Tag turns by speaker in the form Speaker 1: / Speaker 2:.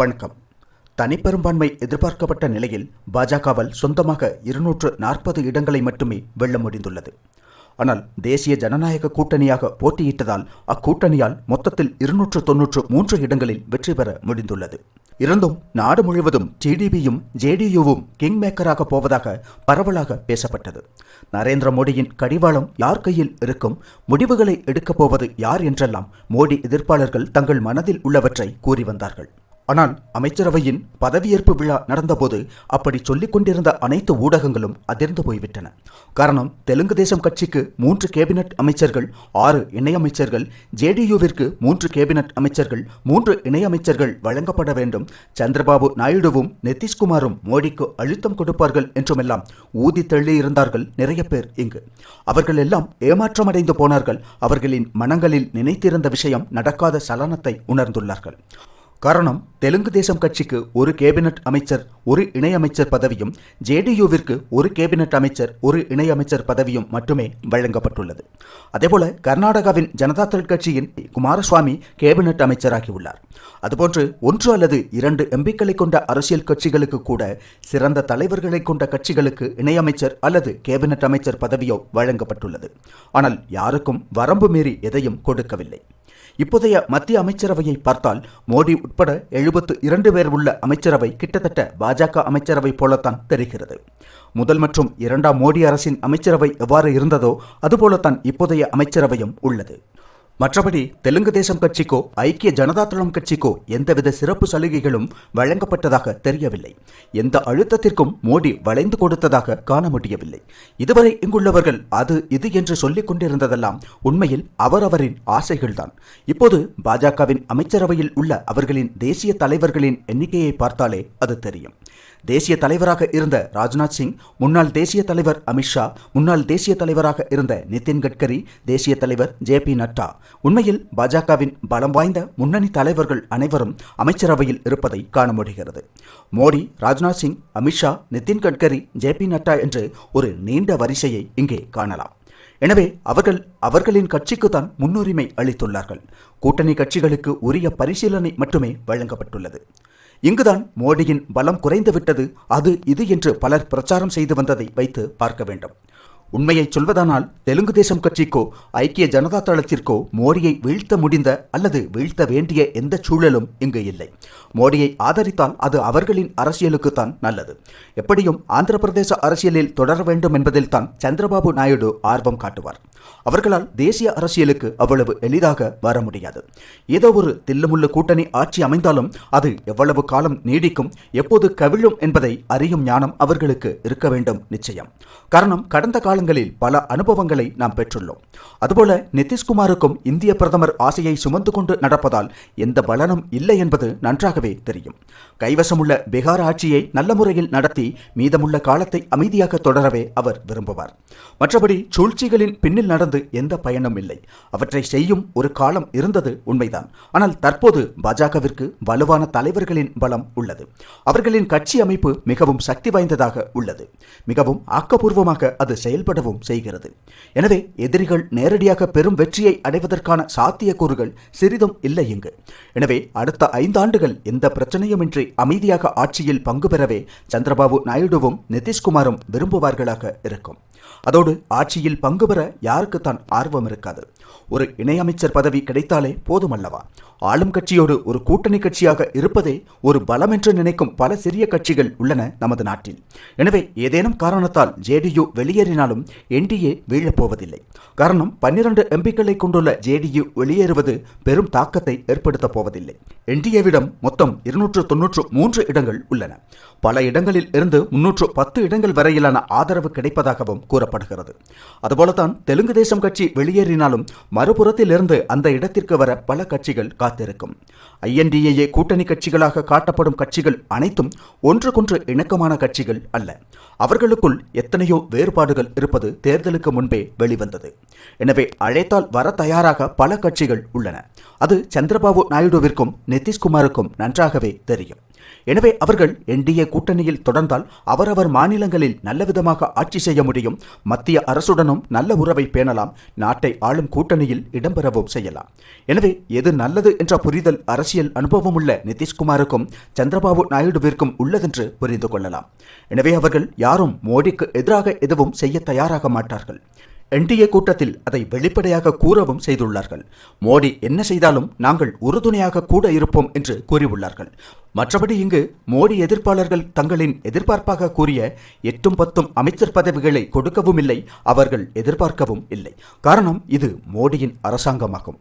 Speaker 1: வணக்கம். தனிப்பெரும்பான்மை எதிர்பார்க்கப்பட்ட நிலையில் பாஜகவால் சொந்தமாக இருநூற்று நாற்பது இடங்களை மட்டுமே வெல்ல முடிந்துள்ளது. ஆனால் தேசிய ஜனநாயக கூட்டணியாக போட்டியிட்டதால் அக்கூட்டணியால் மொத்தத்தில் இருநூற்று தொன்னூற்று மூன்று இடங்களில் வெற்றி பெற முடிந்துள்ளது. இருந்தும் நாடு முழுவதும் டிடிபியும் ஜேடியுவும் கிங் மேக்கராக போவதாக பரவலாக பேசப்பட்டது. நரேந்திர மோடியின் கடிவாளம் யார் கையில் இருக்கும் முடிவுகளை எடுக்கப் போவது யார் என்றெல்லாம் மோடி எதிர்ப்பாளர்கள் தங்கள் மனதில் உள்ளவற்றை கூறி வந்தார்கள். ஆனால் அமைச்சரவையின் பதவியேற்பு விழா நடந்தபோது அப்படி சொல்லிக் கொண்டிருந்த அனைத்து ஊடகங்களும் அதிர்ந்து போய்விட்டன. காரணம் தெலுங்கு தேசம் கட்சிக்கு மூன்று கேபினட் அமைச்சர்கள் ஆறு இணையமைச்சர்கள் ஜேடியுவிற்கு மூன்று கேபினட் அமைச்சர்கள் மூன்று இணையமைச்சர்கள் வழங்கப்பட வேண்டும். சந்திரபாபு நாயுடுவும் நிதிஷ்குமாரும் மோடிக்கு அழுத்தம் கொடுப்பார்கள் என்றுமெல்லாம் ஊதி தள்ளியிருந்தார்கள் நிறைய பேர் இங்கு. அவர்கள் எல்லாம் ஏமாற்றமடைந்து போனார்கள். அவர்களின் மனங்களில் நினைத்திருந்த விஷயம் நடக்காத சலனத்தை உணர்ந்துள்ளார்கள். காரணம் தெலுங்கு தேசம் கட்சிக்கு ஒரு கேபினட் அமைச்சர் ஒரு இணையமைச்சர் பதவியும் ஜேடியுவிற்கு ஒரு கேபினட் அமைச்சர் ஒரு இணையமைச்சர் பதவியும் மட்டுமே வழங்கப்பட்டுள்ளது. அதேபோல கர்நாடகாவின் ஜனதாதள் கட்சியின் குமாரசுவாமி கேபினட் அமைச்சராகியுள்ளார். அதுபோன்று ஒன்று அல்லது இரண்டு எம்பிக்களை கொண்ட அரசியல் கட்சிகளுக்கு கூட சிறந்த தலைவர்களை கொண்ட கட்சிகளுக்கு இணையமைச்சர் அல்லது கேபினட் அமைச்சர் பதவியோ வழங்கப்பட்டுள்ளது. ஆனால் யாருக்கும் வரம்பு மீறி எதையும் கொடுக்கவில்லை. இப்போதைய மத்திய அமைச்சரவையை பார்த்தால் மோடி உட்பட எழுபத்து இரண்டு பேர் உள்ள அமைச்சரவை கிட்டத்தட்ட பாஜக அமைச்சரவை போலத்தான் தெரிகிறது. முதல் மற்றும் இரண்டாம் மோடி அரசின் அமைச்சரவை எவ்வாறு இருந்ததோ அதுபோலத்தான் இப்போதைய அமைச்சரவையும் உள்ளது. மற்றபடி தெலுங்கு தேசம் கட்சிக்கோ ஐக்கிய ஜனதா தளம் கட்சிக்கோ எந்தவித சிறப்பு சலுகைகளும் வழங்கப்பட்டதாக தெரியவில்லை. எந்த அழுத்தத்திற்கும் மோடி வளைந்து கொடுத்ததாக காண முடியவில்லை. இதுவரை இங்குள்ளவர்கள் அது இது என்று சொல்லிக் கொண்டிருந்ததெல்லாம் உண்மையில் அவரவரின் ஆசைகள்தான். இப்போது பாஜகவின் அமைச்சரவையில் உள்ள அவர்களின் தேசிய தலைவர்களின் எண்ணிக்கையை பார்த்தாலே அது தெரியும். தேசிய தலைவராக இருந்த ராஜ்நாத் சிங் முன்னாள் தேசிய தலைவர் அமித்ஷா முன்னாள் தேசிய தலைவராக இருந்த நிதின் கட்கரி தேசிய தலைவர் ஜே பி நட்டா. உண்மையில் பாஜகவின் பலம் வாய்ந்த முன்னணி தலைவர்கள் அனைவரும் அமைச்சரவையில் இருப்பதை காண முடிகிறது. மோடி ராஜ்நாத் சிங் அமித்ஷா நிதின் கட்கரி ஜே பி நட்டா என்று ஒரு நீண்ட வரிசையை இங்கே காணலாம். எனவே அவர்கள் அவர்களின் கட்சிக்கு தான் முன்னுரிமை அளித்துள்ளார்கள். கூட்டணி கட்சிகளுக்கு உரிய பரிசீலனை மட்டுமே வழங்கப்பட்டுள்ளது. இங்குதான் மோடியின் பலம் குறைந்துவிட்டது. அது இது என்று பலர் பிரச்சாரம் செய்து வந்ததை வைத்து பார்க்க வேண்டும். உண்மையை சொல்வதானால் தெலுங்கு தேசம் கட்சிக்கோ ஐக்கிய ஜனதா தளத்திற்கோ மோடியை வீழ்த்த முடிந்த அல்லது வீழ்த்த வேண்டிய எந்த சூழலும் இங்கு இல்லை. மோடியை ஆதரித்தால் அது அவர்களின் அரசியலுக்குத்தான் நல்லது. எப்படியும் ஆந்திர பிரதேச அரசியலில் தொடர வேண்டும் என்பதில் தான் சந்திரபாபு நாயுடு ஆர்வம் காட்டுவார். அவர்களால் தேசிய அரசியலுக்கு அவ்வளவு எளிதாக வர முடியாது. ஏதோ ஒரு தில்லுமுள்ளு கூட்டணி ஆட்சி அமைந்தாலும் அது எவ்வளவு காலம் நீடிக்கும் எப்போது கவிழும் என்பதை அறியும் ஞானம் அவர்களுக்கு இருக்க வேண்டும் நிச்சயம். காரணம் கடந்த காலங்களில் பல அனுபவங்களை நாம் பெற்றுள்ளோம். அதுபோல நிதிஷ்குமாருக்கும் இந்திய பிரதமர் ஆசையை சுமந்து கொண்டு நடப்பதால் எந்த பலனும் இல்லை என்பது நன்றாகவே தெரியும். கைவசமுள்ள பீகார் ஆட்சியை நல்ல முறையில் நடத்தி மீதமுள்ள காலத்தை அமைதியாக தொடரவே அவர் விரும்புவார். மற்றபடி சூழ்ச்சிகளின் பின்னில் நடந்து எந்த பயனும் இல்லை. அவற்றை செய்யும் ஒரு காலம் இருந்தது உண்மைதான். ஆனால் தற்போது பாஜகவிற்கு வலுவான தலைவர்களின் பலம் உள்ளது. அவர்களின் கட்சி அமைப்பு மிகவும் சக்தி வாய்ந்ததாக உள்ளது. மிகவும் ஆக்கப்பூர்வமாக அது ஏற்படவும் செய்கிறது. எனவே எதிரிகள் நேரடியாக பெரும் வெற்றியை அடைவதற்கான சாத்தியக்கூறுகள் சிறிதும் இல்லை இங்கு. எனவே அடுத்த ஐந்தாண்டுகள் எந்த பிரச்சனையுமின்றி அமைதியாக ஆட்சியில் பங்கு பெறவே சந்திரபாபு நாயுடுவும் நிதிஷ்குமாரும் விரும்புவார்களாக இருக்கும். அதோடு ஆட்சியில் பங்கு பெற யாருக்குத்தான் ஆர்வம் இருக்காது. ஒரு இணையமைச்சர் பதவி கிடைத்தாலே போதுமல்லவா? ஆளும் கட்சியோடு ஒரு கூட்டணி கட்சியாக இருப்பதே ஒரு பலம் என்று நினைக்கும் பல சிறிய கட்சிகள் உள்ளன நமது நாட்டில். எனவே ஏதேனும் காரணத்தால் ஜேடியு வெளியேறினாலும் என்டிஏ வீழப் போவதில்லை. காரணம் பன்னிரண்டு எம்பிக்களை கொண்டுள்ள ஜேடியு வெளியேறுவது பெரும் தாக்கத்தை ஏற்படுத்தப் போவதில்லை. என்டிஏவிடம் மொத்தம் இருநூற்று தொன்னூற்று மூன்று இடங்கள் உள்ளன. பல இடங்களில் இருந்து முன்னூற்று பத்து இடங்கள் வரையிலான ஆதரவு கிடைப்பதாகவும் கூறப்படுகிறது. அதுபோலதான் தெலுங்கு தேசம் கட்சி வெளியேறினாலும் மறுபுறத்திலிருந்து அந்த இடத்திற்கு வர பல கட்சிகள் காத்திருக்கும். ஐஎன்டிஏ கூட்டணி கட்சிகளாக காட்டப்படும் கட்சிகள் அனைத்தும் ஒன்றுக்கொன்று இணக்கமான கட்சிகள் அல்ல. அவர்களுக்குள் எத்தனையோ வேறுபாடுகள் இருப்பது தேர்தலுக்கு முன்பே வெளிவந்தது. எனவே அழைத்தால் வர தயாராக பல கட்சிகள் உள்ளன. அது சந்திரபாபு நாயுடுவிற்கும் நிதிஷ்குமாருக்கும் நன்றாகவே தெரியும். எனவே அவர்கள் என்டிஏ கூட்டணியில் தொடர்ந்தால் அவரவர் மாநிலங்களில் நல்லவிதமாக ஆட்சி செய்ய முடியும். மத்திய அரசுடனும் நல்ல உறவை பேணலாம். நாட்டை ஆளும் கூட்டணியில் இடம்பெறவும் செய்யலாம். எனவே எது நல்லது என்ற புரிதல் அரசியல் அனுபவமுள்ள நிதிஷ்குமாருக்கும் சந்திரபாபு நாயுடுவிற்கும் உள்ளதென்று புரிந்து கொள்ளலாம். எனவே அவர்கள் யாரும் மோடிக்கு எதிராக எதுவும் செய்ய தயாராக மாட்டார்கள். என்டிஏ கூட்டத்தில் அதை வெளிப்படையாக கூறவும் செய்துள்ளார்கள். மோடி என்ன செய்தாலும் நாங்கள் உறுதுணையாக கூட இருப்போம் என்று கூறியுள்ளார்கள். மற்றபடி இங்கு மோடி எதிர்ப்பாளர்கள் தங்களின் எதிர்பார்ப்பாக கூறிய எட்டும் பத்தும் அமைச்சர் பதவிகளை கொடுக்கவும் இல்லை அவர்கள் எதிர்பார்க்கவும் இல்லை. காரணம் இது மோடியின் அரசாங்கமாகும்.